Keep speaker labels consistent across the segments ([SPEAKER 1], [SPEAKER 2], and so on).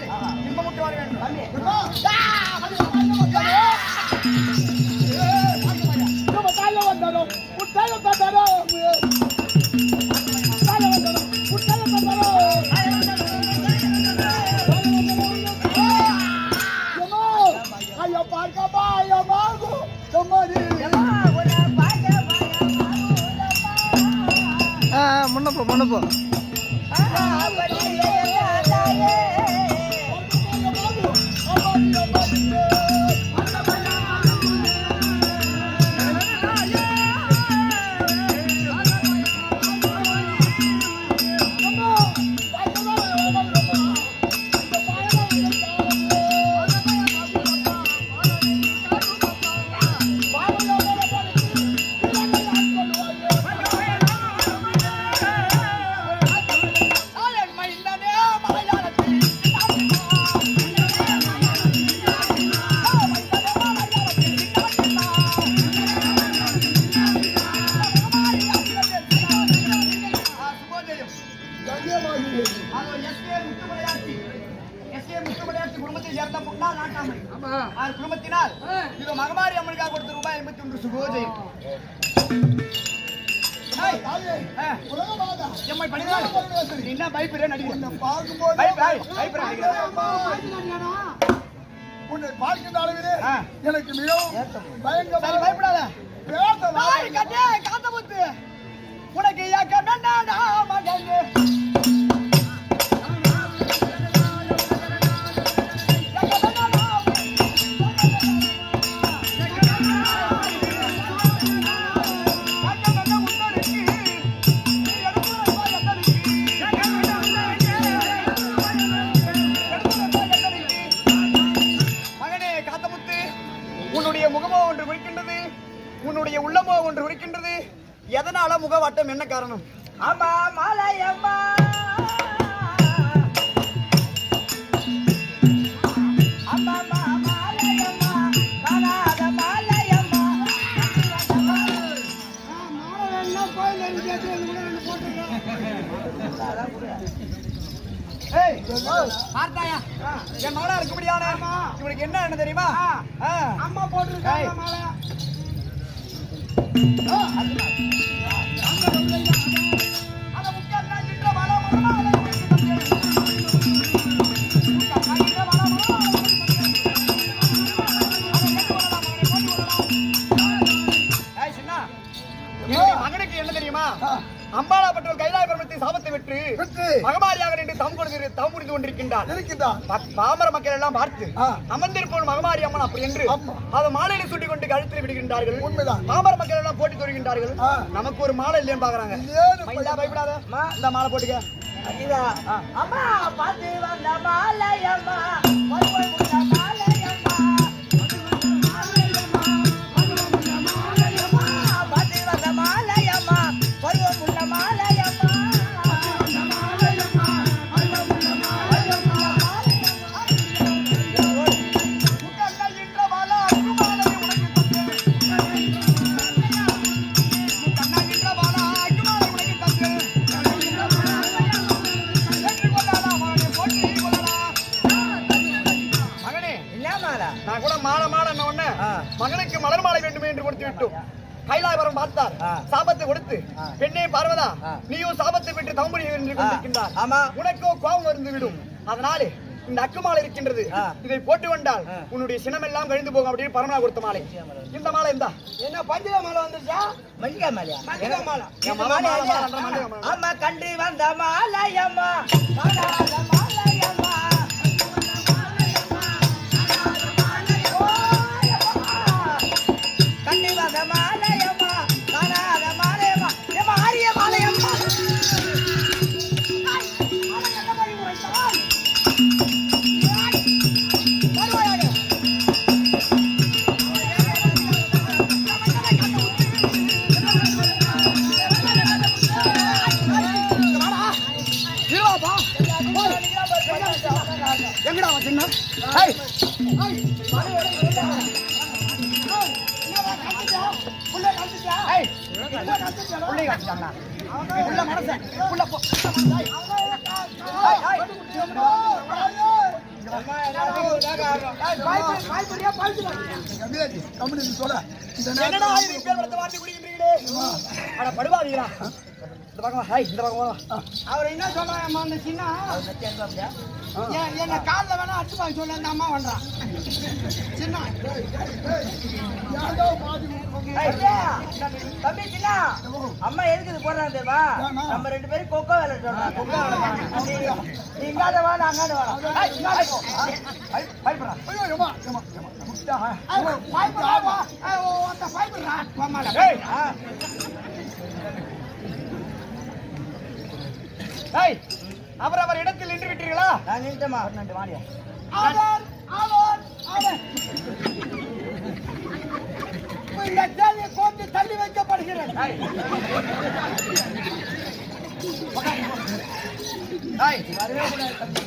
[SPEAKER 1] வாழ்வாளி இன்பமுற்று வாழ வேண்டும் முட்டாயம்
[SPEAKER 2] தந்தாரோ முன்னப்போ முன்னப்போ முன்ன போ முன்ன போ
[SPEAKER 3] குடும்பத்தினால் இது மகமாரி அம்மனுக்காக கொடுத்த ரூபாய் எண்பத்தி ஒன்று நீ என்ன நடிகர் பயப்படுற
[SPEAKER 1] உன்னை பார்க்கின்ற அளவிலே. எனக்கு மிகவும் பயங்கர
[SPEAKER 3] பயப்படாத. காத்தமுத்து உனக்கு ஏக்கம் என்னடா மகனே மகனே. எதனால முகவாட்டம் என்ன காரணம்?
[SPEAKER 2] அம்மா மாலையம்மா.
[SPEAKER 3] பார்த்தாயா? என் மகளா இருக்க முடியாத இவனுக்கு என்ன என்ன தெரியுமா.
[SPEAKER 1] அம்மா போட்டிருக்காங்க இருக்கின்றான்
[SPEAKER 3] ப- பாமர மக்கள் எல்லாம் பார்த்து. அமர்ந்திருப்போம் மகமாரி அம்மன் அப்படி என்று. அதை மாலையில சுட்டி கொண்டு கழுத்தில் விடுகின்றார்கள்
[SPEAKER 1] உண்மைதான்.
[SPEAKER 3] பாமர மக்கள் எல்லாம் போட்டி தொடுகின்றார்கள்
[SPEAKER 1] ஆ.
[SPEAKER 3] நமக்கு ஒரு மாலை இல்லைன்னு பாக்குறாங்க பயப்படாத இந்த மாலை போட்டுக்க.
[SPEAKER 2] அம்மா பாத்து வந்த மாலையம்மா வருவோம்
[SPEAKER 3] கைலாயபுரம் பார்த்தார். சாபத்தை கொடுத்து. பெண்ணே பார்வதா. நீயும் சாபத்தை பெற்று தம்புரி என்று கொண்டிருக்கின்றார்
[SPEAKER 2] ஆமா
[SPEAKER 3] உனக்கோ கோபம் இருந்து விடும் அதனாலே இந்த அக்கு மாலை இருக்கின்றது. இதை போட்டு
[SPEAKER 2] ஆ.
[SPEAKER 3] உன்னுடைய சினமெல்லாம் கழிந்து போகும் அப்படின்னு பரமனா கொடுத்த மாலை இந்த மாலை இந்த
[SPEAKER 1] என்ன பஞ்சக மாலை வந்துருச்சா
[SPEAKER 2] மல்லிகை மாலையா
[SPEAKER 1] மல்லிகை மாலை
[SPEAKER 2] இல்லையா?
[SPEAKER 3] மாலை, மல்லிகை மாலை.
[SPEAKER 2] அம்மா
[SPEAKER 3] எங்கடா காமிச்சாங்களா? உள்ள மனசன், உள்ள
[SPEAKER 1] அவர் என்ன சொல்றாங்க அந்த சின்ன என்ன காலில் வேணா அடிச்சு பார்க்க சொல்ல அந்த அம்மா பண்றான் சின்ன
[SPEAKER 2] தம்பி சின்ன அம்மா எதுக்கு இது போடுறாங்க தெரியுமா? நம்ம ரெண்டு பேரும் கொக்கோ வேலை சொல்றோம் கொக்கோ நீ இங்காத வா நான் அங்காத வா ஏய், இங்காத போ. பய- பயப்படுறா
[SPEAKER 1] ஐயோ, ஏம்மா, ஏம்மா, ஏம்மா, முட்டா. ஐயோ, பயப்படுறா, வா. ஐயோ, அந்த பயப்படுறா. வாம்மாடா.
[SPEAKER 3] ஏய்
[SPEAKER 2] ஆ,
[SPEAKER 3] ஏய் அவர் அவர் இடத்தில் நின்று விட்டீர்களா
[SPEAKER 2] நான் ரெண்டு வாடியா
[SPEAKER 1] ஆவர், ஆவர், ஆவர். இந்த கேள்வி கொண்டு தள்ளி வைக்கப்படுகிறது.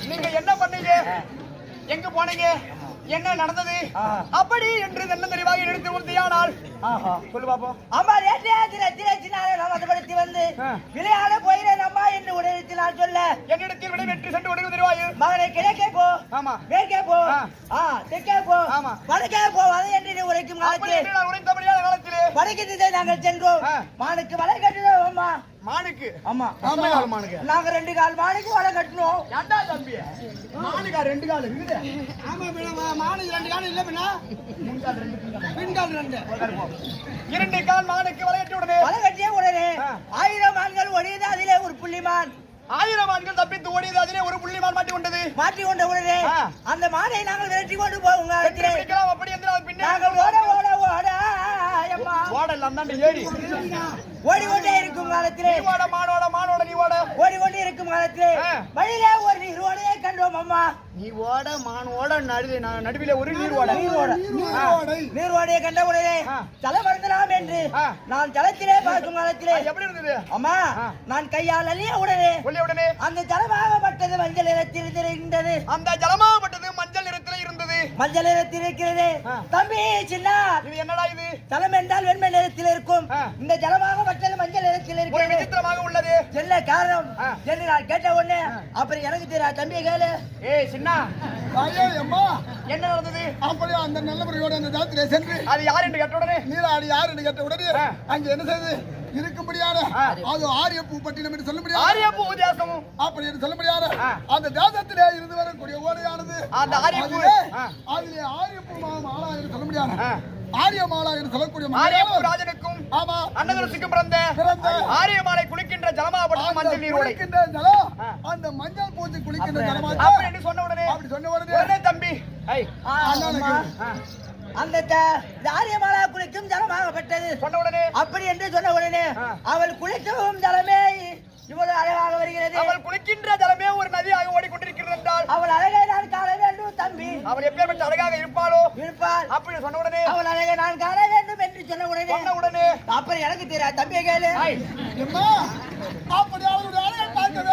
[SPEAKER 3] நீங்க என்ன பண்ணீங்க? எங்க போனீங்க? என்ன நடந்தது. அப்படி என்று என்ன தெளிவாக எடுத்து உறுதியானால் சொல்லு பாப்போம்
[SPEAKER 2] அம்மா ரெண்டே திர திரச்சினாலே நாம் அதுபடுத்தி வந்து. விளையாட போகிறேன் அம்மா என்று உடனே நான் சொல்ல
[SPEAKER 3] என்னிடத்தில் விடை வெற்றி சென்று உடனே தெரிவாயு
[SPEAKER 2] மகனை கிழக்கே போ
[SPEAKER 3] ஆமா
[SPEAKER 2] மேற்கே போ
[SPEAKER 3] ஆ.
[SPEAKER 2] ஆ தெற்கே போ
[SPEAKER 3] ஆமா.
[SPEAKER 2] வடக்கே போ அதை என்று நீ உரைக்கும்
[SPEAKER 3] அப்படி
[SPEAKER 2] காலத்தில்
[SPEAKER 3] என்று நான் உரைத்தபடியான காலத்திலே
[SPEAKER 2] வடக்கு திசை நாங்கள் சென்றோம். மானுக்கு வலை அம்மா
[SPEAKER 3] மானுக்கு
[SPEAKER 2] ஆமா.
[SPEAKER 3] எத்தனை கால் மானுக்கு
[SPEAKER 2] நாங்க ரெண்டு கால் மானுக்கு வலை கட்டினோம்.
[SPEAKER 3] ஏண்டா தம்பி? மானுக்கா ரெண்டு கால் இருக்குது
[SPEAKER 1] ஆமா பின்ன மானுக்கு ரெண்டு காலம் இல்ல பின்ன? பின்கால் ரெண்டு.
[SPEAKER 3] இரண்டு கால் மானுக்கு வளையட்டு உடனே
[SPEAKER 2] வலை கட்டிய உடனே. ஆயிரம் ஆண்கள் ஒடியது அதிலே ஒரு புள்ளிமான்.
[SPEAKER 3] ஆயிரம் ஆண்கள் தப்பித்து ஓடியது அதிலே ஒரு புள்ளிமான் மாட்டி கொண்டது.
[SPEAKER 2] மாட்டி கொண்ட உடனே. அந்த மானை நாங்கள் விரட்டி கொண்டு போவோம்
[SPEAKER 3] அப்படி என்று அது பின்னே
[SPEAKER 2] நாங்கள் ஓட ஓட. ஓட அம்மா
[SPEAKER 3] ஓடல அந்தாண்ட ஏறி
[SPEAKER 2] ஓடிக்கொண்டே இருக்கும் காலத்திலே.
[SPEAKER 3] நீ ஓட மானோட மானோட நீ ஓட
[SPEAKER 2] ஓடிக்கொண்டே இருக்கும் காலத்திலே.
[SPEAKER 3] ஆ.
[SPEAKER 2] வழியிலே ஒரு நீரோடையை கண்டோம் அம்மா.
[SPEAKER 3] நீ ஓட மான் ஓட நடு ந- நடுவிலே ஒரு நீர் ஓட.
[SPEAKER 2] நீரோட
[SPEAKER 1] நீரோடை.
[SPEAKER 2] நீரோடையை கண்ட உடனே. தலை மறந்தலாம் என்று. நான் தளத்திலே பார்க்கும் காலத்திலே.
[SPEAKER 3] அது எப்படி இருந்தது?
[SPEAKER 2] அம்மா. நான் கையால் அள்ளிய உடனே
[SPEAKER 3] உடனே.
[SPEAKER 2] அந்த ஜலமாகப்பட்டது மஞ்சள் நிறத்தில் இருந்தது
[SPEAKER 3] அந்த இருந்தது
[SPEAKER 2] மஞ்சள் நிறத்தில் இருக்கிறது. தம்பி சின்ன.
[SPEAKER 3] இது என்னடா இது?
[SPEAKER 2] தலம் என்றால் வெண்மை நிறத்தில் இருக்கும். இந்த ஜலமாகப்பட்டது மஞ்சள் நிறத்தில்
[SPEAKER 3] ஒரு
[SPEAKER 2] இருக்கிறது
[SPEAKER 3] விசித்திரமாக உள்ளது.
[SPEAKER 2] என்ன காரணம். என்று நான் கேட்ட உடனே அப்புறம் எனக்கு தெரியா தம்பி கேளு.
[SPEAKER 3] ஏய் சின்ன.
[SPEAKER 1] ஐயோ, அம்மா,
[SPEAKER 3] என்ன நடந்தது?
[SPEAKER 1] அப்படியே அந்த நல்லபடியோட அந்த ஜாத்திரை சென்று
[SPEAKER 3] அது யார் என்று கேட்ட உடனே?
[SPEAKER 1] நீராடி யார் என்று கேட்ட உடனே. அங்க என்ன செய்து இருக்கும்படியான. அது ஆரிய பூ பட்டினம் என்று சொல்லும்படியான
[SPEAKER 3] ஆரியப்பூ வித்தியாசமும்
[SPEAKER 1] அப்படி என்று. அந்த தேசத்திலே இருந்து வரக்கூடிய ஓடையானது
[SPEAKER 3] அந்த ஆரியப்பூ
[SPEAKER 1] அதிலே ஆரியப்பூ மாலா என்று சொல்லக்கூடிய
[SPEAKER 3] ஆரியப்பூ
[SPEAKER 1] மலையாளம்.
[SPEAKER 3] ராஜனுக்கும்
[SPEAKER 1] ஆமா
[SPEAKER 3] அன்னதரசுக்கும் பிறந்த
[SPEAKER 1] பிறந்த
[SPEAKER 3] ஆரியமாலை குளிக்கின்ற ஜலமாகப்பட்டது
[SPEAKER 1] அந்த
[SPEAKER 3] மஞ்சள்
[SPEAKER 1] குளிக்கின்ற ஜலம்
[SPEAKER 3] ஆ.
[SPEAKER 1] அந்த மஞ்சள் பூச்சி குளிக்கின்ற ஜலமாக
[SPEAKER 3] அப்படி சொன்ன உடனே
[SPEAKER 1] அப்படி சொன்ன உடனே
[SPEAKER 3] தம்பி
[SPEAKER 1] அண்ணனுக்கு.
[SPEAKER 2] அந்த த- இந்த ஆரியமாலா குளிக்கும் ஜலமாகப்பட்டது.
[SPEAKER 3] சொன்ன உடனே
[SPEAKER 2] அப்படி என்று சொன்ன உடனே. அவள் குளிக்கவும் ஜலமே இவ்வளவு அழகாக வருகிறது.
[SPEAKER 3] அவள் குளிக்கின்ற ஜலமே ஒரு நதியாக ஓடிக்கொண்டிருக்கிறது என்றால்?
[SPEAKER 2] அவள் அழகை நான் காண வேண்டும் தம்பி.
[SPEAKER 3] அவள் எப்பேற்பட்ட அழகாக இருப்பாளோ?
[SPEAKER 2] இருப்பாள்.
[SPEAKER 3] அப்படி சொன்ன உடனே
[SPEAKER 2] அவள் அழகை நான் காண வேண்டும் என்று சொன்ன உடனே
[SPEAKER 3] சொன்ன உடனே
[SPEAKER 2] அப்புறம் எனக்கு தெரியாது. தம்பியை கேளு.
[SPEAKER 3] ஐய்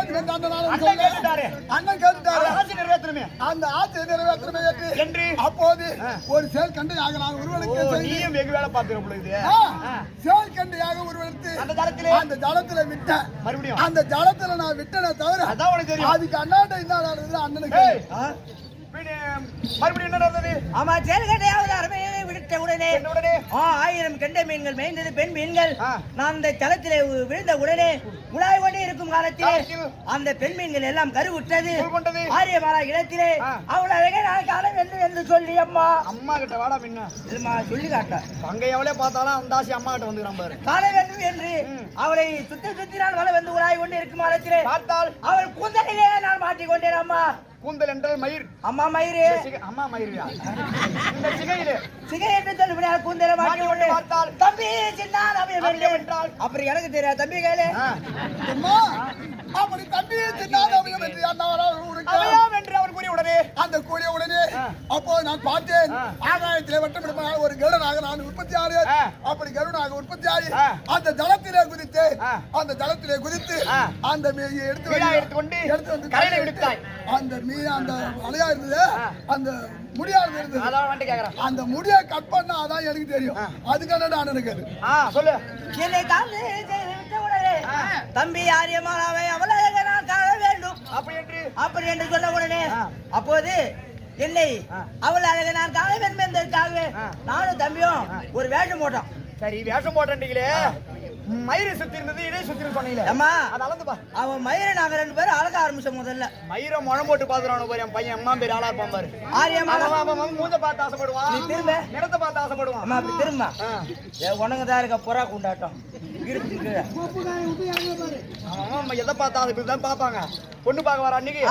[SPEAKER 3] அண்ணன். கேட்டுட்டாரு. ஆசை நிறைவேற்றணுமே.
[SPEAKER 1] அந்த ஆசை நிறைவேற்றமே ஏற்று
[SPEAKER 3] என்று.
[SPEAKER 1] அப்போது
[SPEAKER 3] ஆ.
[SPEAKER 1] ஒரு செயல் கண்டையாக நான்
[SPEAKER 3] ஓ
[SPEAKER 1] உருவெடுக்க செய்து
[SPEAKER 3] நீயும் வெகு வேலை பார்த்துக்கிற பொழுது
[SPEAKER 1] ஆ, செயல் கண்டையாக உருவெடுத்து
[SPEAKER 3] அந்த ஜலத்திலே?
[SPEAKER 1] அந்த ஜலத்துல விட்டேன்.
[SPEAKER 3] மறுபடியும்?
[SPEAKER 1] அந்த ஜலத்துல நான் விட்டனே தவிர
[SPEAKER 3] அதான் உனக்கு தெரியும்.
[SPEAKER 1] அதுக்கு என்ன நடந்தது? அண்ணனுக்கு
[SPEAKER 3] மறுபடியும் என்ன நடந்தது?
[SPEAKER 2] ஆமா அருமையை விடுத்த உடனே ஆயிரம் கெண்டை மீன்கள் மேய்ந்தது பெண் மீன்கள். நான் அந்த தளத்திலே விழுந்த உடனே உலாய் கொண்டே இருக்கும் காலத்திலே அந்த பெண் மீன்கள் எல்லாம் கருவுற்றது. ஆரியமாலா இடத்திலே. அவள் அழகை நான் காண வேண்டும் என்று சொல்லி அம்மா.
[SPEAKER 3] அம்மா கிட்ட வாடா பின்ன
[SPEAKER 2] சொல்லி காட்ட.
[SPEAKER 3] அங்க எவ்வளவு பார்த்தாலும் அந்த ஆசை அம்மா கிட்ட வந்துக்கிறான் பாரு.
[SPEAKER 2] காண வேண்டும் என்று. அவளை சுத்தி சுத்தி நான் வள வந்து உலாய் கொண்டு இருக்கும் காலத்திலே
[SPEAKER 3] பார்த்தால்.
[SPEAKER 2] அவள் கூந்தலிலே நான் மாட்டிக்கொண்டேன் அம்மா.
[SPEAKER 3] கூந்தல் என்றால் மயிர்.
[SPEAKER 2] அம்மா மயிறு.
[SPEAKER 3] அம்மா மயிரியா இந்த சிகையிலே.
[SPEAKER 2] சிகை என்று சொல்லுபடியால் கூந்தலை
[SPEAKER 3] மாட்டி பார்த்தால்
[SPEAKER 2] தம்பி சின்ன
[SPEAKER 3] என்றால்
[SPEAKER 2] அப்புறம் எனக்கு தெரியாது தம்பி கேளு.
[SPEAKER 1] அம்மா, அப்படி தம்பி என்று அண்ணாவரால் உனக்கு
[SPEAKER 3] அவையாம் என்று அவர் கூறிய உடனே
[SPEAKER 1] அந்த கூடிய உடனே
[SPEAKER 3] ஆ.
[SPEAKER 1] அப்போ நான் பார்த்தேன். ஆகாயத்திலே வட்டமிடமாக ஒரு கருடனாக நான் உற்பத்தி ஆனேன்
[SPEAKER 3] ஆ.
[SPEAKER 1] அப்படி கருடனாக உற்பத்தி ஆகி
[SPEAKER 3] ஆ.
[SPEAKER 1] அந்த ஜலத்திலே குதித்து. அந்த ஜலத்திலே குதித்து. அந்த மீனை எடுத்து
[SPEAKER 3] எடுத்துக்கொண்டு
[SPEAKER 1] எடுத்து வந்து
[SPEAKER 3] கரையில விடுத்தாய்.
[SPEAKER 1] அந்த மீன் அந்த அலையா இருந்தது. அந்த முடியா இருந்தது
[SPEAKER 3] அதான் வந்துட்டு கேக்குறேன்
[SPEAKER 1] அந்த முடியை கட் பண்ணா அதான் எனக்கு தெரியும். அதுக்கான நான் எனக்கு அது
[SPEAKER 3] ஆ சொல்லு.
[SPEAKER 2] தம்பி ஆரியமானாவை அவளை நான் காண வேண்டும்
[SPEAKER 3] அப்படி என்று
[SPEAKER 2] அப்படி என்று சொன்ன உடனே. அப்போது என்னை
[SPEAKER 3] ஆ.
[SPEAKER 2] அவள் அழகை நான் வேண்டும் என்பதற்காகவே. நானும் தம்பியும் ஒரு வேஷம் போட்டோம்.
[SPEAKER 3] சரி வேஷம் போட்டீங்களே மயிரை சுத்தி இருந்தது இடை சுத்தி சொன்னீங்களே?
[SPEAKER 2] அம்மா
[SPEAKER 3] அது அளந்து பா.
[SPEAKER 2] அவன் மயிரை நாங்க ரெண்டு பேரும் அழக ஆரம்பிச்சோம் முதல்ல.
[SPEAKER 3] மயிரை முழம் போட்டு பாத்துறானு பாரு என் பையன் அம்மா பேர் ஆளா இருப்பான் பாரு. அவன் மூஞ்ச பார்த்து ஆசைப்படுவான்.
[SPEAKER 2] நீ திரும்ப.
[SPEAKER 3] நிறத்தை பார்த்து ஆசைப்படுவான்.
[SPEAKER 2] அம்மா அப்படி திரும்ப. உனக்கு தான் இருக்க புறா கொண்டாட்டம் இருக்கு. கீழே.
[SPEAKER 3] அவன் அவன் எதை பார்த்தா அது இப்படிதான் பார்ப்பாங்க. பொண்ணு பார்க்க வர அன்னைக்கு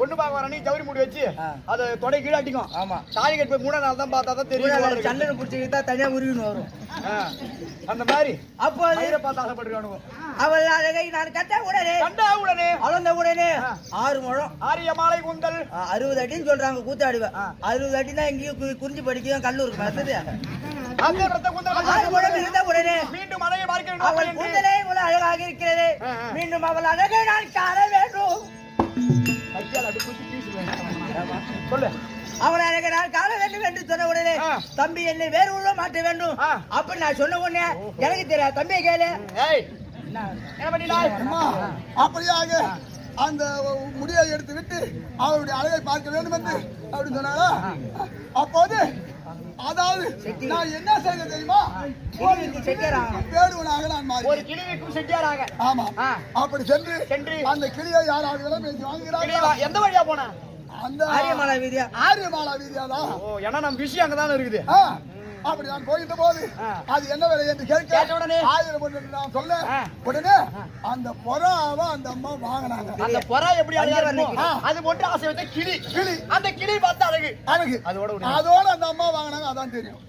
[SPEAKER 3] பொண்ணு பார்க்க வர அன்னைக்கு ஜவுரி முடி வச்சு. அதை தொடை கீழாட்டிக்கும்
[SPEAKER 2] ஆமா.
[SPEAKER 3] தாலி கட்டு போய் மூணா நாள் தான் பார்த்தா தான் தெரியும்.
[SPEAKER 2] சண்டனை பிடிச்சிக்கிட்டா தனியா உருவின்னு வரும்.
[SPEAKER 3] அந்த மாதிரி
[SPEAKER 2] அப்போது
[SPEAKER 3] மயிரை பார்த்து ஆசைப்படுறானுங்க
[SPEAKER 2] அவள் அழகை நான் கட்ட உடனே
[SPEAKER 3] கண்டா உடனே
[SPEAKER 2] அளந்த உடனே. ஆறு முழம்.
[SPEAKER 3] ஆரிய மாலை குந்தல்.
[SPEAKER 2] அறுபது அடின்னு சொல்றாங்க கூத்தாடுவேன். அறுபது அடி தான் எங்கேயும் குறிஞ்சி படிக்கும் கல்லூருக்கு மறந்தது
[SPEAKER 3] மீண்டும் மலையை பார்க்க
[SPEAKER 2] அவள்
[SPEAKER 3] வேண்டும்
[SPEAKER 2] கூந்தலே இவ்வளவு அழகாக இருக்கிறது. மீண்டும் அவள் அழகை நான் காண வேண்டும்.
[SPEAKER 3] சொல்லு.
[SPEAKER 2] அவள் அழகை நான் காண வேண்டும் என்று சொன்ன உடனே. தம்பி என்னை வேறு உள்ள மாட்ட வேண்டும். அப்படி நான் சொன்ன உடனே எனக்கு தெரியாது தம்பியை கேளு.
[SPEAKER 3] ஏய் என்ன பண்ணிட்டாய்
[SPEAKER 1] அம்மா அப்படியாக அந்த முடியை எடுத்து விட்டு அவருடைய அழகை பார்க்க வேண்டும் என்று அப்படின்னு சொன்னாரா அப்போது அதாவது நான் என்ன செய்த தெரியுமா. வேடுவனாக நான் மாறி
[SPEAKER 3] ஒரு கிளிவிக்கும் செட்டியாராக.
[SPEAKER 1] ஆமா. அப்படி சென்று
[SPEAKER 3] சென்று.
[SPEAKER 1] அந்த கிளியை யாராவது விலை பேசி
[SPEAKER 3] எந்த வழியா போன?
[SPEAKER 1] அந்த
[SPEAKER 2] ஆரியமலை வீதியா?
[SPEAKER 1] ஆரியமாலா வீதியாதான்
[SPEAKER 3] ஓ ஏன்னா நம்ம விஷயம் அங்கதானே இருக்குது.
[SPEAKER 1] அப்படி நான் போகின்ற போது. அது என்ன விலை என்று
[SPEAKER 3] கேட்ட
[SPEAKER 1] கேட்க
[SPEAKER 3] உடனே?
[SPEAKER 1] ஆயிரம் ஒன்று நான் சொல்ல. உடனே அந்த புறாவை அந்த அம்மா வாங்கினாங்க
[SPEAKER 3] அந்த புறா எப்படி அழகா. அது போட்டு ஆசை வச்ச கிளி
[SPEAKER 1] கிளி.
[SPEAKER 3] அந்த கிளி பார்த்து அழகு
[SPEAKER 1] அழகு
[SPEAKER 3] அதோட.
[SPEAKER 1] அதோட அந்த அம்மா வாங்கினாங்க அதான் தெரியும்.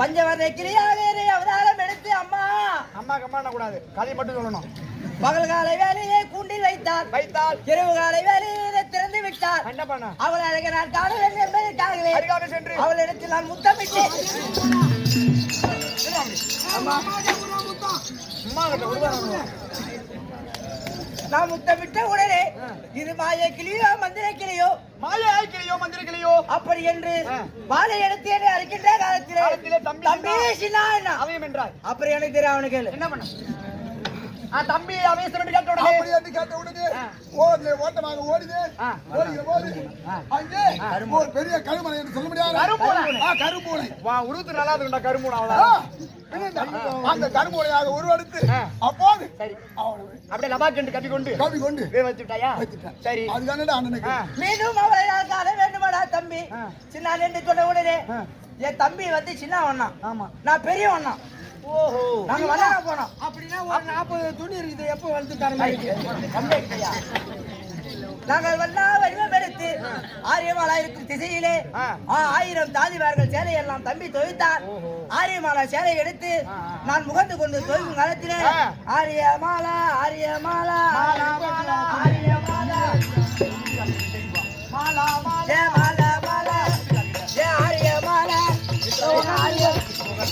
[SPEAKER 2] பஞ்சவர்ண கிளியாக அவதாரம் எடுத்து அம்மா
[SPEAKER 3] அம்மா கம்மா கூடாது கதை மட்டும் சொல்லணும்
[SPEAKER 2] பகல் காலை வேலையை கூண்டில் வைத்தார்
[SPEAKER 3] வைத்தால்
[SPEAKER 2] இரவு காலை வேலையை திறந்து விட்டார். அவள் அழகை நான் காண வேண்டும் என்பதற்காகவே அவளிடத்தில் நான் முத்தமிட்டேன். நான் முத்தமிட்ட உடனே இது மாய கிளியோ மந்திர கிளியோ
[SPEAKER 3] மாயா கிளியோ மந்திர கிளியோ
[SPEAKER 2] அப்படி என்று. வாழை எடுத்து என்னை அறுக்கின்ற காலத்திலே
[SPEAKER 3] தம்பி
[SPEAKER 2] சின்னா
[SPEAKER 3] அவையும் என்றார்
[SPEAKER 2] அப்புறம் எனக்கு தெரியும் அவனுக்கு
[SPEAKER 3] என்ன பண்ண? தம்பி அவையும் சொல்லி கேட்ட உடனே
[SPEAKER 1] அப்படி என்று கேட்ட உடனே ஓடு ஓட்டமாக
[SPEAKER 3] ஆ.
[SPEAKER 1] ஓடுகிற போது அங்கே ஒரு பெரிய கருமலை என்று சொல்ல முடியாது.
[SPEAKER 3] கரும்பூனை.
[SPEAKER 1] ஆ, கரும்பூனை
[SPEAKER 3] வா உருவத்து நல்லா இருக்குண்டா கரும்பூன்
[SPEAKER 1] ஆ,
[SPEAKER 3] அவ்வளோ
[SPEAKER 1] பின்ன அந்த கரும்பூனையாக உருவெடுத்து. அப்போது
[SPEAKER 3] சரி.
[SPEAKER 1] அவனை
[SPEAKER 3] அப்படியே லபாக்கண்டு கட்டி கொண்டு
[SPEAKER 1] கவி கொண்டு
[SPEAKER 3] வே வச்சுட்டாயா?
[SPEAKER 1] வச்சுட்டேன்.
[SPEAKER 3] சரி.
[SPEAKER 1] அதுக்கான அண்ணனுக்கு.
[SPEAKER 2] மீண்டும் நான் காண வேண்டுமாடா தம்பி. சின்ன என்று சொன்ன உடனே. என் தம்பி வந்து சின்ன வண்ணா
[SPEAKER 3] ஆமா.
[SPEAKER 2] நான் பெரிய வண்ணா
[SPEAKER 3] ஓஹோ.
[SPEAKER 2] நாங்க வண்ணா போனோம்.
[SPEAKER 1] அப்படின்னா ஒரு நாற்பது துணி இருக்குது. எப்போ
[SPEAKER 2] நாங்கள் ஆரியமாலா இருக்கும் திசையிலே ஆயிரம் தாதிவார்கள் சேலை எல்லாம் தம்பி தொய்த்தார் ஆரியமாலா சேலை எடுத்து நான் முகந்து கொண்டு தொய்க்கும் காலத்திலே. ஆரியமாலா ஆரியமாலா
[SPEAKER 3] மாலா, மாலா.
[SPEAKER 2] ஆரியமாலா.
[SPEAKER 3] மாலா மாலா.